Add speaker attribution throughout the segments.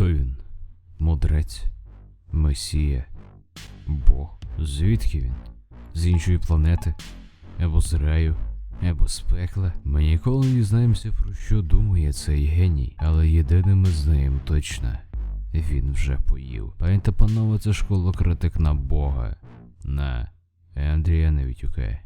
Speaker 1: Хто він? Мудрець? Месія? Бог? Звідки він? З іншої планети? Або з раю? Або з пекла? Ми ніколи не дізнаємося, про що думає цей геній, але єдине ми знаємо точно. Він вже поїв. Пані панове, це школа критик на Бога. На Андрія Невітюка.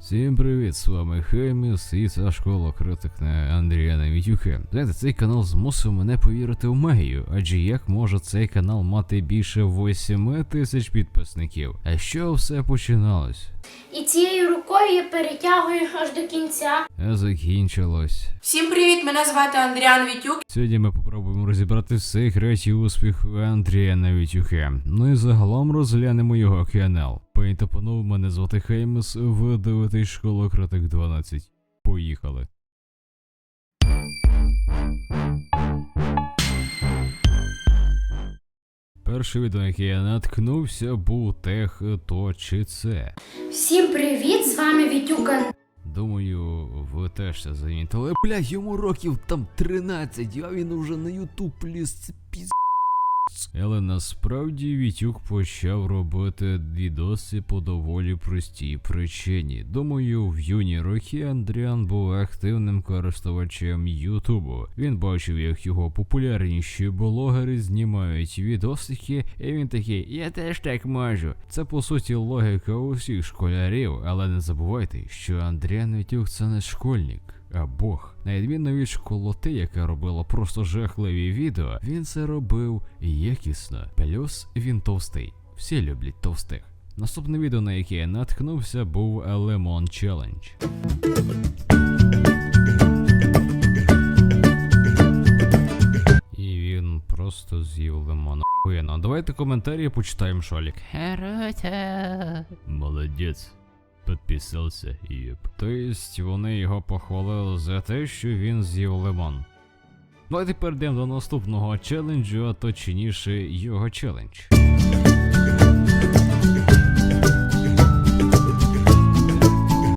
Speaker 1: Всім привіт, з вами Хеміс і це школа критик на Андріана Мітюха. Знаєте, цей канал змусив мене повірити в магію, адже як може цей канал мати більше 8 тисяч підписників? А що все починалось?
Speaker 2: І цією рукою я перетягую аж до кінця.
Speaker 1: А закінчилось.
Speaker 3: Всім привіт! Мене звати Андріан Вітюк.
Speaker 1: Сьогодні ми попробуємо розібрати секреті успіху Андріана Вітюха. Ну і загалом розглянемо його канал. Пані та панове, мене звати Хеймес, ви дивитесь школу критик 12. Поїхали. Перше відео, на яке я наткнувся, був тех то чи це.
Speaker 2: Всім привіт! З вами Вітюкан.
Speaker 1: Думаю, ви теж це замітили. Блядь, йому років там 13, а він уже на ютуб ліз, це піз... Але насправді Вітюк почав робити відоси по доволі простій причині. Думаю, в юні роки Андріан був активним користувачем Ютубу. Він бачив, як його популярніші блогери знімають відосики, і він такий, я теж так можу. Це по суті логіка усіх школярів, але не забувайте, що Андріан Вітюк це не школьник. А Бог, на відміну від школоти, яка робила просто жахливі відео, він це робив якісно. Плюс він товстий. Всі люблять товстих. Наступне відео, на яке я наткнувся, був Lemon Challenge. І він просто з'їв лимон. Охуєнно. Давайте коментарі почитаємо шолік. Молодець. Підписався, єп. Тобто вони його похвалили за те, що він з'їв лимон. Ну а тепер йдемо до наступного челенджу, а точніше його челендж.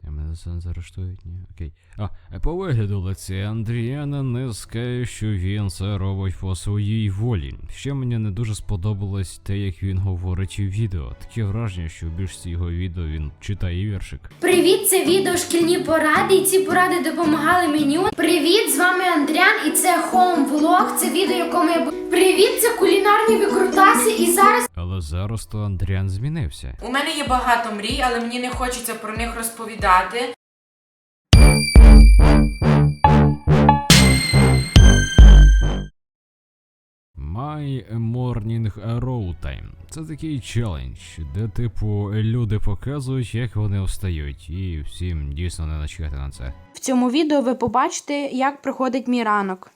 Speaker 1: Мене за це не заарештують, ні? Окей. А, по вигляду лиця Андріана не скаже, що він це робить по своїй волі. Ще мені не дуже сподобалось те, як він говорить у відео. Таке враження, що в більшості його відео він читає віршик.
Speaker 2: Привіт, це відео шкільні поради, і ці поради допомагали мені. Привіт, з вами Андріан, і це Home Vlog. Це відео, якому я Привіт, це кулінарні викрутаси, і зараз
Speaker 1: Але зараз то Андріан змінився.
Speaker 3: У мене є багато мрій, але мені не хочеться про них розповідати.
Speaker 1: My Morning Row Time. Це такий челендж, де, типу, люди показують, як вони встають, і всім дійсно не начхати на це.
Speaker 4: В цьому відео ви побачите, як проходить мій ранок.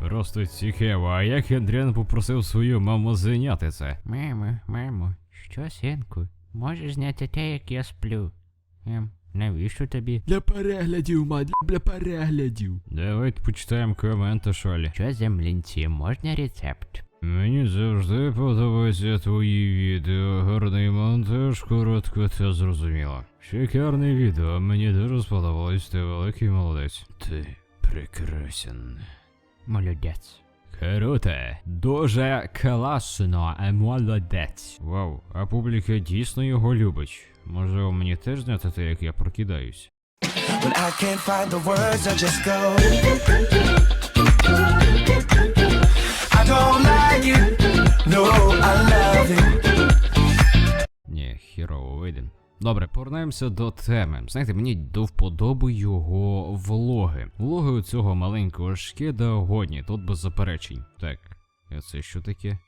Speaker 1: Просто цікаво, а як Андріан попросив свою маму зайняти це? Мамо, мамо, що, синку? Можеш зняти те, як я сплю? Ем, навіщо тобі?
Speaker 5: Для переглядів, мать, для переглядів.
Speaker 1: Давайте почитаємо коменти, Шолі.
Speaker 6: Що за млинці, можна рецепт?
Speaker 1: Мені завжди подобаються твої відео, гарний монтаж, коротко та зрозуміло. Шикарне відео, мені дуже сподобалось, ти великий молодець. Ти прекрасен.
Speaker 6: Молодець.
Speaker 1: Круто.
Speaker 6: Дуже класно, молодець.
Speaker 1: Вау, а публіка дійсно його любить. Може, мені теж зняти те, як я прокидаюсь?
Speaker 7: When I can't find the words, I just go. I don't like it. No, I love it.
Speaker 1: Ні, хірово вийде. Добре, повернемося до теми. Знаєте, мені до вподоби його влоги. Влоги у цього маленького шкеда годні, тут без заперечень. Так, а це що таке?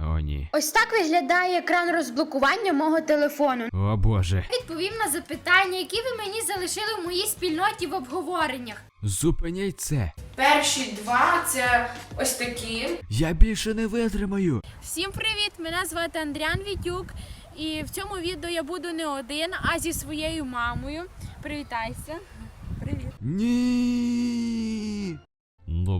Speaker 1: О, ні.
Speaker 2: ось так виглядає екран розблокування мого телефону.
Speaker 1: О боже.
Speaker 2: Відповім на запитання, які ви мені залишили в моїй спільноті в обговореннях.
Speaker 5: Зупиняй це.
Speaker 3: Перші два це ось такі.
Speaker 5: Я більше не витримаю.
Speaker 8: Всім привіт! Мене звати Андріан Вітюк. І в цьому відео я буду не один, а зі своєю мамою. Привітайся. Привіт.
Speaker 5: Ні.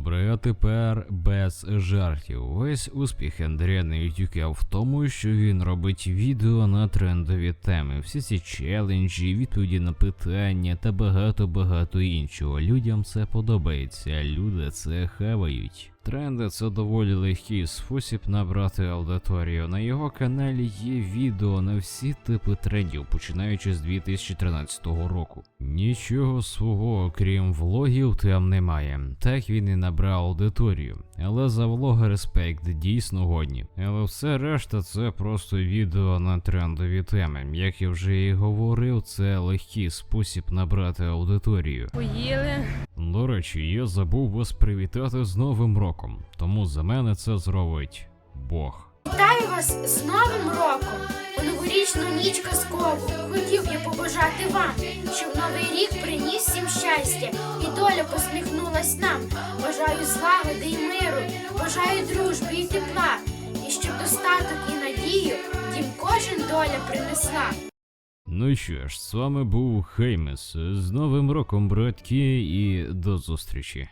Speaker 1: Добре, а тепер без жартів. Весь успіх Андрія YouTube в тому, що він робить відео на трендові теми. Всі ці челенджі, відповіді на питання та багато-багато іншого. Людям це подобається, люди це хавають. Тренди це доволі легкий спосіб набрати аудиторію. На його каналі є відео на всі типи трендів, починаючи з 2013 року. Нічого свого, окрім влогів, там немає. Так він і набрав аудиторію. Але за влога респект дійсно годні. Але все решта це просто відео на трендові теми. Як я вже і говорив, це легкий спосіб набрати аудиторію.
Speaker 8: Поїли.
Speaker 1: До речі, я забув вас привітати з Новим роком, тому за мене це зробить Бог.
Speaker 2: Вітаю вас з Новим роком! У новорічну ніч казкову хотів я побажати вам, щоб новий рік приніс всім щастя і доля посміхнулась нам. Бажаю злагоди і миру, бажаю дружби і тепла, і щоб достаток і надію дім кожен доля принесла.
Speaker 1: Ну що ж, з вами був Хеймес. З Новим роком, братки, і до зустрічі.